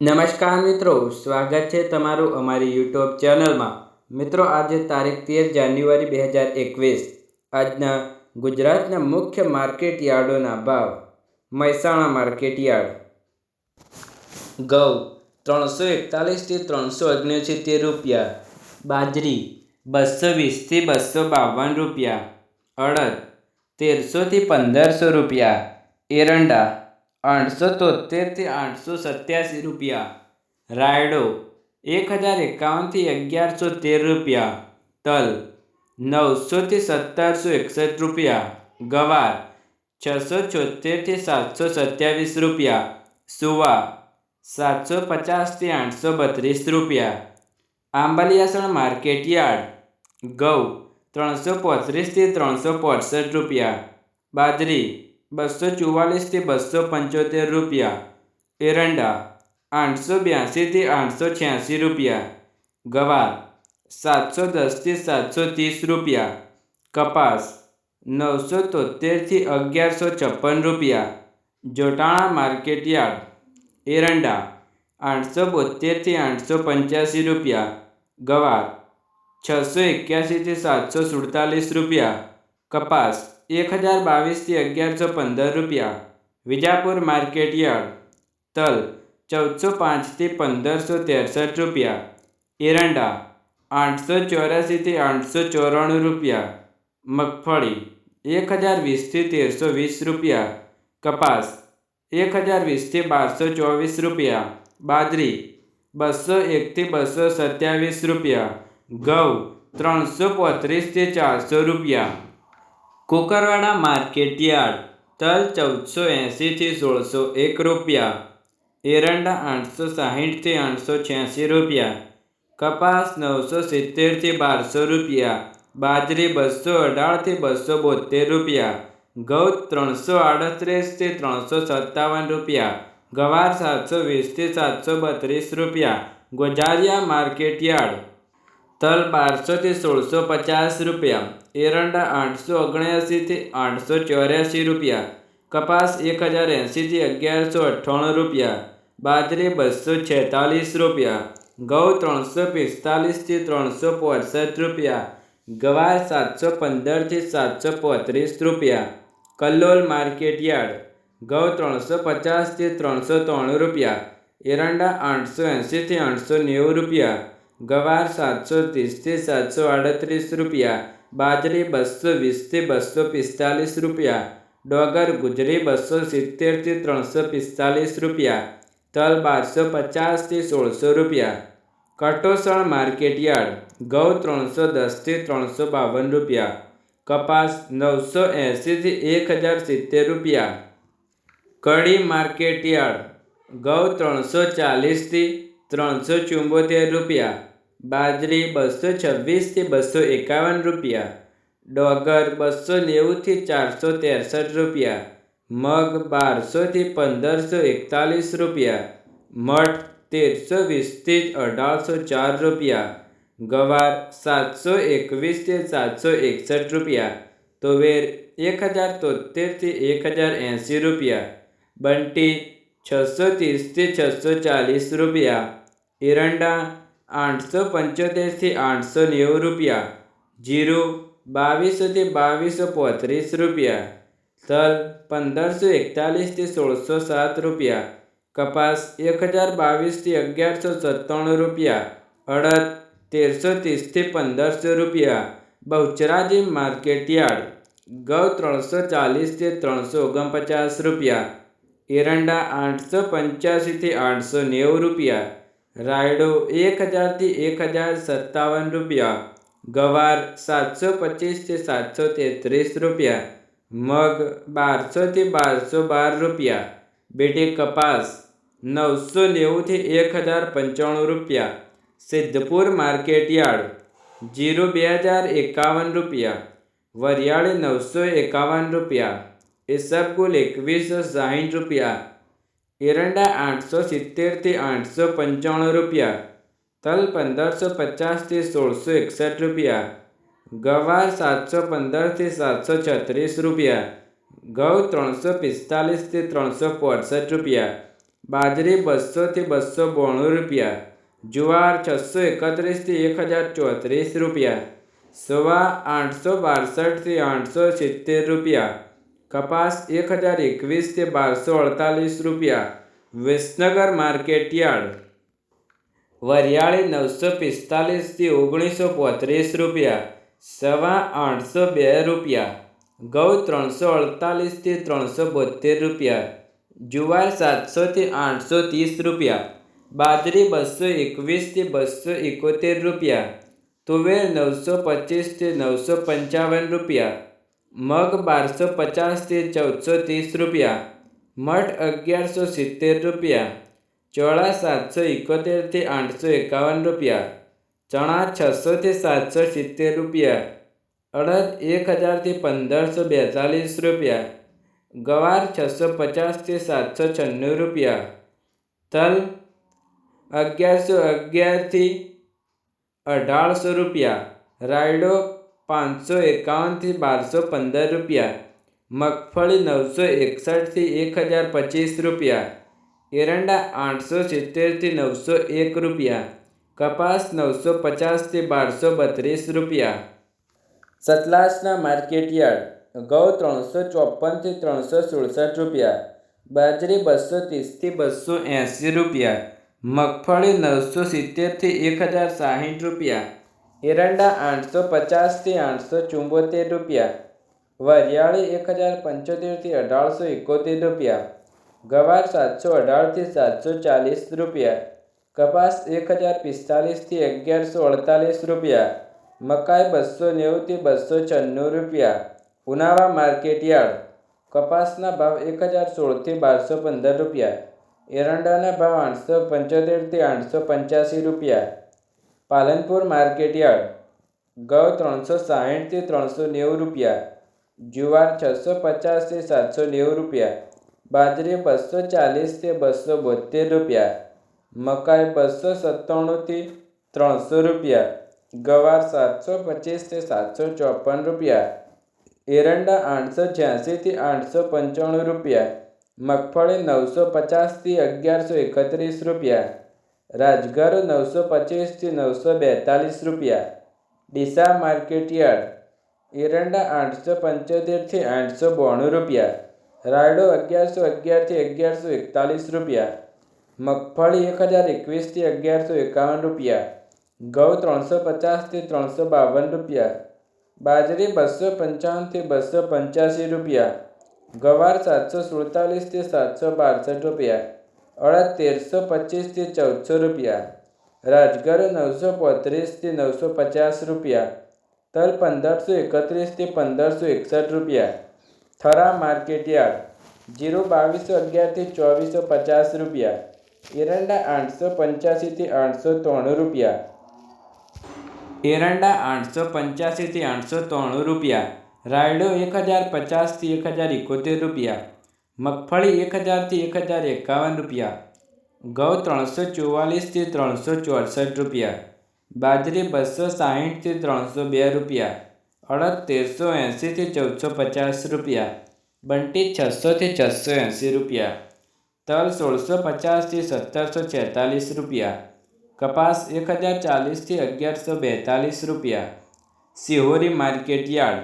નમસ્કાર મિત્રો, સ્વાગત છે તમારું અમારી યુટ્યુબ ચેનલમાં. મિત્રો, આજે તારીખ તેર જાન્યુઆરી બે હજાર એકવીસ. આજના ગુજરાતના મુખ્ય માર્કેટ યાર્ડોના ભાવ. Mehsana market yard. ઘઉં ત્રણસો એકતાલીસથી ત્રણસો ઓગણસિત્તેર રૂપિયા. બાજરી, બસો વીસથી બસો બાવન રૂપિયા. અડદ તેરસોથી પંદરસો રૂપિયા. એરંડા આઠસો તોતેરથી આઠસો સત્યાસી રૂપિયા. રાયડો, એક હજાર એકાવનથી અગિયારસો તેર રૂપિયા. તલ નવસોથી સત્તરસો એકસઠ રૂપિયા. ગવાર, છસો છોતેરથી સાતસો સત્યાવીસ રૂપિયા. સુવા, સાતસો પચાસથી આઠસો બત્રીસ રૂપિયા. આંબલિયાસણ માર્કેટ યાર્ડ ઘઉં ત્રણસો પોત્રીસથી ત્રણસો પોસઠ રૂપિયા. બાજરી બસો ચુવાલીસથી બસો પંચોતેર રૂપિયા. એરંડા આઠસો બ્યાસીથી આઠસો છ્યાસી રૂપિયા. ગવાર સાતસો દસથી સાતસો ત્રીસ રૂપિયા. કપાસ નવસો તોતેરથી અગિયારસો છપ્પન રૂપિયા. જોટાણા માર્કેટ યાર્ડ એરંડા આઠસો બોતેરથી આઠસો પંચ્યાસી રૂપિયા. ગવાર છસો એક્યાસીથી સાતસો સુડતાલીસ રૂપિયા. કપાસ એક હજાર બાવીસથી અગિયારસો પંદર રૂપિયા. Vijapur market yard. તલ, ચૌદસો પાંચથી પંદરસો ત્રેસઠ રૂપિયા. એરંડા, આઠસો ચોરાસીથી આઠસો ચોરાણું રૂપિયા. મગફળી, એક હજાર વીસથી તેરસો વીસ રૂપિયા. કપાસ, એક હજાર વીસથી બારસો ચોવીસ રૂપિયા. બાજરી, બસો એકથી બસો સત્યાવીસ રૂપિયા. ઘઉં, ત્રણસો પોત્રીસથી ચારસો રૂપિયા. કુકરવાડા માર્કેટ યાર્ડ, તલ ચૌદસો એંશીથી સોળસો એક રૂપિયા. એરંડા આઠસો સાહીઠથી આઠસો છ્યાસી રૂપિયા. કપાસ નવસો સિત્તેરથી બારસો રૂપિયા. બાજરી બસો અઢારથી બસો બોતેર રૂપિયા. ઘઉં ત્રણસો આડત્રીસથી ત્રણસો સત્તાવન રૂપિયા. ગવાર સાતસો વીસથી સાતસો બત્રીસ રૂપિયા. Gojariya market yard. તલ બારસોથી સોળસો પચાસ રૂપિયા. એરંડા આઠસો ઓગણ્યાસીથી આઠસો ચોર્યાસી રૂપિયા. કપાસ એક હજાર એંશીથી અગિયારસો અઠ્ઠાણું રૂપિયા. બાજરી બસો છેતાલીસ રૂપિયા. ઘઉં ત્રણસો પિસ્તાલીસથી ત્રણસો પોસઠ રૂપિયા. ગવાર સાતસો પંદરથી સાતસો પોત્રીસ રૂપિયા. Kalol market yard. ઘઉં ત્રણસો પચાસથી ત્રણસો ત્રાણું રૂપિયા. એરંડા આઠસો એંશીથી આઠસો નેવું રૂપિયા. ગવાર સાતસો ત્રીસથી સાતસો આડત્રીસ રૂપિયા બાજરી બસો વીસથી બસો પિસ્તાલીસ રૂપિયા ડોગર ગુજરી બસો સિત્તેરથી ત્રણસો પિસ્તાલીસ રૂપિયા તલ બારસો પચાસથી સોળસો રૂપિયા કટોસણ માર્કેટ યાર્ડ ઘઉં ત્રણસો દસથી ત્રણસો બાવન રૂપિયા કપાસ નવસો એંશીથી એક હજાર સિત્તેર રૂપિયા કડી માર્કેટ યાર્ડ ઘઉં ત્રણસો ચાલીસથી ત્રણસો ચુંબોતેર રૂપિયા, બાજરી બસો છવ્વીસથી બસો એકાવન રૂપિયા, ડોગર બસો નેવુંથી ચારસો ત્રેસઠ રૂપિયા, મગ બારસોથી પંદરસો એકતાલીસ રૂપિયા, મઠ તેરસો વીસથી અઢારસો ચાર રૂપિયા, ગવાર સાતસો એકવીસથી સાતસો એકસઠ રૂપિયા, તોવેર એક હજાર તોતેરથી એક હજાર એંશી રૂપિયા, બંટી છસો ત્રીસથી છસો ચાલીસ રૂપિયા. એરંડા આઠસો પંચોતેરથી આઠસો નેવું રૂપિયા. જીરું બાવીસોથી બાવીસો પોત્રીસ રૂપિયા. તલ પંદરસો એકતાલીસથી સોળસો સાત રૂપિયા. કપાસ એક હજાર બાવીસથી અગિયારસો સત્તાણું રૂપિયા. અડદ તેરસો ત્રીસથી પંદરસો રૂપિયા. બહુચરાજી માર્કેટ યાર્ડ ગૌ ત્રણસો ચાલીસથી ત્રણસો ઓગણપચાસ રૂપિયા. એરંડા આઠસો પંચ્યાસીથી આઠસો નેવું રૂપિયા. રાયડો એક હજારથી એક હજાર સત્તાવન રૂપિયા. ગવાર સાતસો પચીસથી સાતસો તેત્રીસ રૂપિયા. મગ બારસોથી બારસો બાર રૂપિયા. બેટી કપાસ નવસો નેવુંથી એક હજાર પંચાણું રૂપિયા. સિદ્ધપુર માર્કેટ યાર્ડ જીરો બે હજાર એકાવન રૂપિયા. વરિયાળી નવસો એકાવન રૂપિયા. ઇસબગુલ એકવીસો સાહીઠ રૂપિયા. એરંડા આઠસો સિત્તેરથી આઠસો પંચાણું રૂપિયા. તલ પંદરસો પચાસથી સોળસો એકસઠ રૂપિયા. ગવાર સાતસો પંદરથી સાતસો છત્રીસ રૂપિયા. ઘઉં ત્રણસો પિસ્તાલીસથી ત્રણસો પોસઠ રૂપિયા. બાજરી બસોથી બસો બોણું રૂપિયા. જુવાર છસો એકત્રીસથી એક હજાર ચોત્રીસ રૂપિયા. સવા આઠસો બાસઠથી આઠસો સિત્તેર રૂપિયા. કપાસ એક હજાર એકવીસથી બારસો અડતાલીસ રૂપિયા. Visnagar market yard. વરિયાળી નવસો પિસ્તાલીસથી ઓગણીસો પોત્રીસ રૂપિયા. સવા આઠસો બે રૂપિયા. ઘઉં ત્રણસો અડતાલીસથી ત્રણસો બોતેર રૂપિયા. જુવાર સાતસોથી આઠસો ત્રીસ રૂપિયા. બાજરી બસો એકવીસથી બસો એકોતેર રૂપિયા. તુવેર નવસો પચીસથી નવસો પંચાવન રૂપિયા. મગ બારસો પચાસથી ચૌદસો ત્રીસ રૂપિયા. મઠ અગિયારસો સિત્તેર રૂપિયા. ચોળા સાતસો એકોતેરથી આઠસો એકાવન રૂપિયા. ચણા છસોથી સાતસો સિત્તેર રૂપિયા. અડદ એક હજારથી પંદરસો બેતાલીસ રૂપિયા. ગવાર છસો પચાસથી સાતસો છન્નું રૂપિયા. તલ અગિયારસો અગિયારથી અઢારસો રૂપિયા. રાયડો પાંચસો એકાવનથી બારસો પંદર રૂપિયા. મગફળી નવસો એકસઠથી એક હજાર પચીસ રૂપિયા. એરંડા આઠસો સિત્તેરથી નવસો એક રૂપિયા. કપાસ નવસો પચાસથી બારસો બત્રીસ રૂપિયા. સતલાસના માર્કેટ યાર્ડ ઘઉં ત્રણસો ચોપનથી ત્રણસો સુડસઠ રૂપિયા. બાજરી બસો ત્રીસથી બસો એંસી રૂપિયા. મગફળી નવસો સિત્તેરથી એક હજાર સાહીઠ રૂપિયા. એરંડા આઠસો પચાસથી આઠસો ચુંબોતેર રૂપિયા વરિયાળી એક હજાર પંચોતેરથી અઢારસો એકોતેર રૂપિયા ગવાર સાતસો અઢારથી સાતસો ચાલીસ રૂપિયા કપાસ એક હજાર પિસ્તાલીસથી અગિયારસો અડતાલીસ રૂપિયા મકાઈ બસો નેવુંથી બસો છન્નું રૂપિયા ઉનાવા માર્કેટ યાર્ડ કપાસના ભાવ એક હજાર સોળથી બારસો પંદર રૂપિયા એરંડાના ભાવ આઠસો પંચોતેરથી આઠસો પંચ્યાસી રૂપિયા પાલનપુર માર્કેટયાર્ડ ઘઉં ત્રણસો સાહીઠથી ત્રણસો નેવું રૂપિયા. જુવાર છસો પચાસથી સાતસો નેવું રૂપિયા. બાજરી બસો ચાલીસથી બસો બોતેર રૂપિયા. મકાઈ બસો સત્તાણુંથી ત્રણસો રૂપિયા. ગવાર સાતસો પચીસથી સાતસો ચોપન રૂપિયા. એરંડા આઠસો છ્યાસીથી આઠસો પંચાણું રૂપિયા. મગફળી નવસો પચાસથી અગિયારસો એકત્રીસ રૂપિયા. રાજગરો નવસો પચીસથી નવસો બેતાલીસ રૂપિયા. ડીસા માર્કેટયાર્ડ એરંડા આઠસો પંચોતેરથી આઠસો બોણું રૂપિયા. રાયડો અગિયારસો અગિયારથી અગિયારસો એકતાલીસ રૂપિયા. મગફળી એક હજાર એકવીસથી અગિયારસો એકાવન રૂપિયા. ઘઉં ત્રણસો પચાસથી ત્રણસો બાવન રૂપિયા. બાજરી બસો પંચાવનથી બસો પંચ્યાસી રૂપિયા. ગવાર સાતસો સુડતાલીસથી સાતસો બાસઠ રૂપિયા. અડદ તેરસો પચીસથી ચૌદસો રૂપિયા. રાજગરો નવસો પોત્રીસથી નવસો પચાસ રૂપિયા. તલ પંદરસો એકત્રીસથી પંદરસો એકસઠ રૂપિયા. Thara market yard. જીરો બાવીસો અગિયારથી ચોવીસો પચાસ રૂપિયા. એરંડા આઠસો પંચ્યાસીથી આઠસો ત્રાણું રૂપિયા. એરંડા આઠસો પંચ્યાસીથી આઠસો ત્રાણું રૂપિયા. રાયડો એક હજાર પચાસથી એક હજાર એકોતેર રૂપિયા. મગફળી એક હજારથી એક હજાર એકાવન રૂપિયા. ઘઉં ત્રણસો ચોવાલીસથી ત્રણસો ચોસઠ રૂપિયા. બાજરી બસો સાહીઠથી ત્રણસો બે રૂપિયા. અડદ તેરસો એંસીથી ચૌદસો પચાસ રૂપિયા. બંટી છસોથી છસો એંસી રૂપિયા. તલ સોળસો પચાસથી સત્તરસો છેતાલીસ રૂપિયા. કપાસ એક હજાર ચાલીસથી અગિયારસો બેતાલીસ રૂપિયા. Sihori market yard.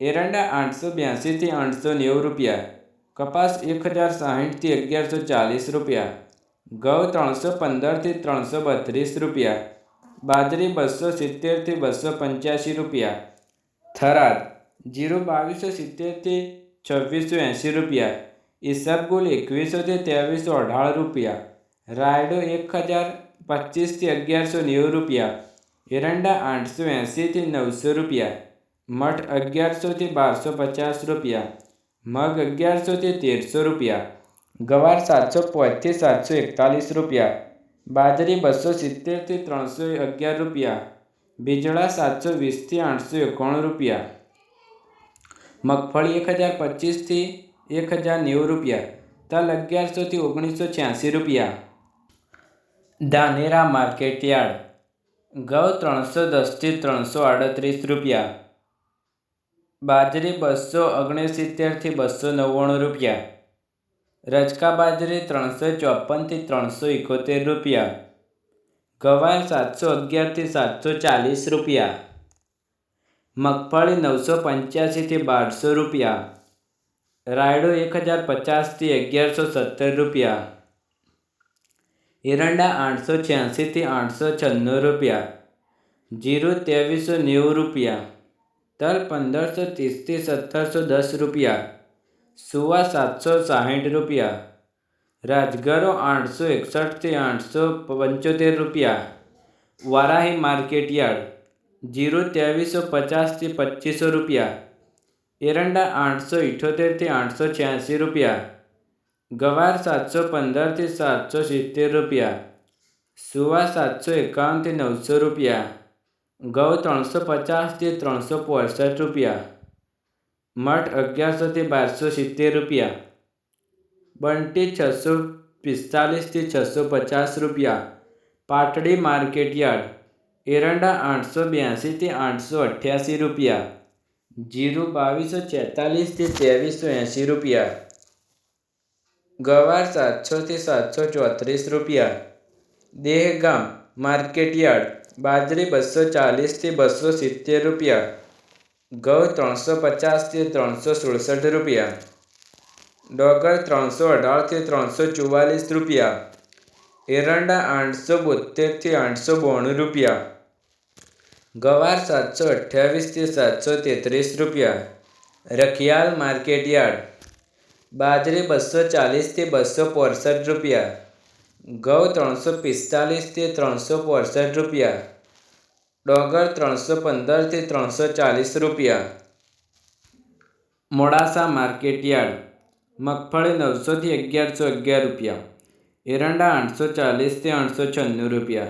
એરંડા આઠસો બ્યાસીથી આઠસો નેવું રૂપિયા. કપાસ એક હજાર સાહીઠથી અગિયારસો ચાલીસ રૂપિયા ઘઉં ત્રણસો પંદરથી ત્રણસો બત્રીસ રૂપિયા બાજરી બસો સિત્તેરથી બસો પંચ્યાસી રૂપિયા થરાદ જીરો બાવીસો સિત્તેરથી છવ્વીસો એંસી રૂપિયા ઈસબગુલ એકવીસોથી ત્રેવીસો અઢાર રૂપિયા રાયડો એક હજાર પચીસથી અગિયારસો નેવું રૂપિયા એરંડા આઠસો એંસીથી નવસો રૂપિયા મઠ અગિયારસોથી બારસો પચાસ રૂપિયા મગ અગિયારસોથી તેરસો રૂપિયા. ગવાર સાતસો પાંચથી સાતસો એકતાલીસ રૂપિયા. બાજરી બસો સિત્તેરથી ત્રણસો અગિયાર રૂપિયા. બીજળા સાતસો વીસથી આઠસો એકાણું રૂપિયા. મગફળી એક હજાર પચીસથી એક હજાર નેવું રૂપિયા. તલ અગિયારસોથી ઓગણીસો છ્યાસી રૂપિયા. ધાનેરા માર્કેટ યાર્ડ ઘઉં ત્રણસો દસથી ત્રણસો આડત્રીસ રૂપિયા. બાજરી બસો ઓગણસિત્તેરથી બસો નવ્વાણું રૂપિયા. રજકા બાજરી ત્રણસો ચોપનથી ત્રણસો એકોતેર રૂપિયા. ગવાર સાતસો અગિયારથી સાતસો ચાલીસ રૂપિયા. મગફળી નવસો પંચ્યાસીથી બારસો રૂપિયા. રાયડો એક હજાર પચાસથી અગિયારસો સત્તર રૂપિયા. એરંડા આઠસો છ્યાસીથી આઠસો છન્નું રૂપિયા. જીરું ત્રેવીસો નેવું રૂપિયા. તલ પંદરસો ત્રીસથી સત્તરસો દસ રૂપિયા, સુવા સાતસો સાહીઠ રૂપિયા, રાજગરો આઠસો એકસઠથી આઠસો પંચોતેર રૂપિયા, વારાહી માર્કેટ યાર્ડ જીરું ત્રેવીસો પચાસથી પચીસો રૂપિયા, એરંડા આઠસો ઇઠોતેરથી આઠસો છ્યાસી રૂપિયા, ગવાર સાતસો પંદરથી સાતસો સિત્તેર રૂપિયા, સુવા સાતસો એકાવનથી નવસો રૂપિયા ઘઉં ત્રણસો પચાસથી ત્રણસો પોસઠ રૂપિયા. મઠ અગિયારસોથી બારસો સિત્તેર રૂપિયા. બંટી છસો પિસ્તાલીસથી છસો પચાસ રૂપિયા. Patdi market yard. એરંડા આઠસો બ્યાસીથી આઠસો અઠ્યાસી રૂપિયા. જીરું બાવીસો છેતાલીસથી ત્રેવીસો એંસી રૂપિયા. ગવાર સાતસોથી સાતસો ચોત્રીસ રૂપિયા. Dehgam market yard. બાજરી બસો ચાલીસથી બસો સિત્તેર રૂપિયા. ઘઉં ત્રણસો પચાસથી ત્રણસો સુડસઠ રૂપિયા. ડોગર ત્રણસો અઢારથી ત્રણસો ચુવાલીસ રૂપિયા. એરંડા આઠસો બોતેરથી આઠસો બોણું રૂપિયા. ગવાર સાતસો અઠ્યાવીસથી સાતસો તેત્રીસ રૂપિયા. રખિયાલ માર્કેટ યાર્ડ બાજરી બસો ચાલીસથી બસો પોસઠ રૂપિયા. ઘઉં ત્રણસો પિસ્તાલીસથી ત્રણસો પોસઠ રૂપિયા. ડોગર ત્રણસો પંદરથી ત્રણસો ચાલીસ રૂપિયા. Modasa market yard. મગફળી નવસોથી અગિયારસો અગિયાર રૂપિયા. એરંડા આઠસો ચાલીસથી આઠસો છન્નું રૂપિયા.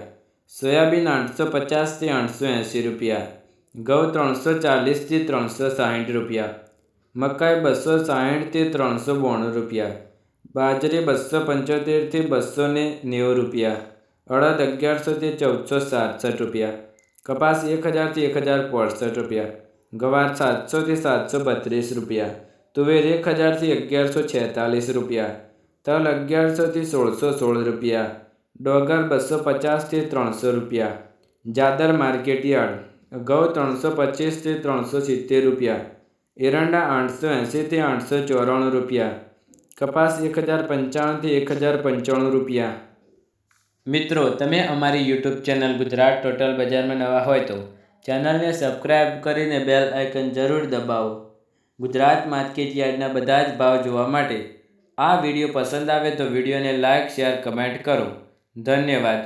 સોયાબીન આઠસો પચાસથી આઠસો એંસી રૂપિયા. ઘઉં ત્રણસો ચાલીસથી ત્રણસો સાહીઠ રૂપિયા. મકાઈ બસો સાહીઠથી ત્રણસો બોણું રૂપિયા. બાજરી બસો પંચોતેરથી બસો ને નેવું રૂપિયા, અડદ અગિયારસોથી ચૌદસો સાતસઠ રૂપિયા, કપાસ એક હજારથી એક હજાર પોસઠ રૂપિયા, ગવાર સાતસોથી સાતસો બત્રીસ રૂપિયા, તુવેર એક હજારથી અગિયારસો છેતાલીસ રૂપિયા, તલ અગિયારસોથી સોળસો સોળ રૂપિયા, ડોગર બસો પચાસથી ત્રણસો રૂપિયા, જાદર માર્કેટયાર્ડ ઘઉં ત્રણસો પચીસથી ત્રણસો સિત્તેર રૂપિયા, એરંડા આઠસો એંસીથી આઠસો ચોરાણું રૂપિયા કપાસ એક હજાર પંચાણુંથી એક હજાર પંચાણું રૂપિયા. મિત્રો, તમે અમારી યુટ્યુબ ચેનલ ગુજરાત ટોટલ બજારમાં નવા હોય તો ચેનલને સબસ્ક્રાઈબ કરીને બેલ આઇકન જરૂર દબાવો. ગુજરાત માર્કેટ યાર્ડના બધા જ ભાવ જોવા માટે આ વીડિયો પસંદ આવે તો વિડીયોને લાઇક, શેર, કમેન્ટ કરો. ધન્યવાદ.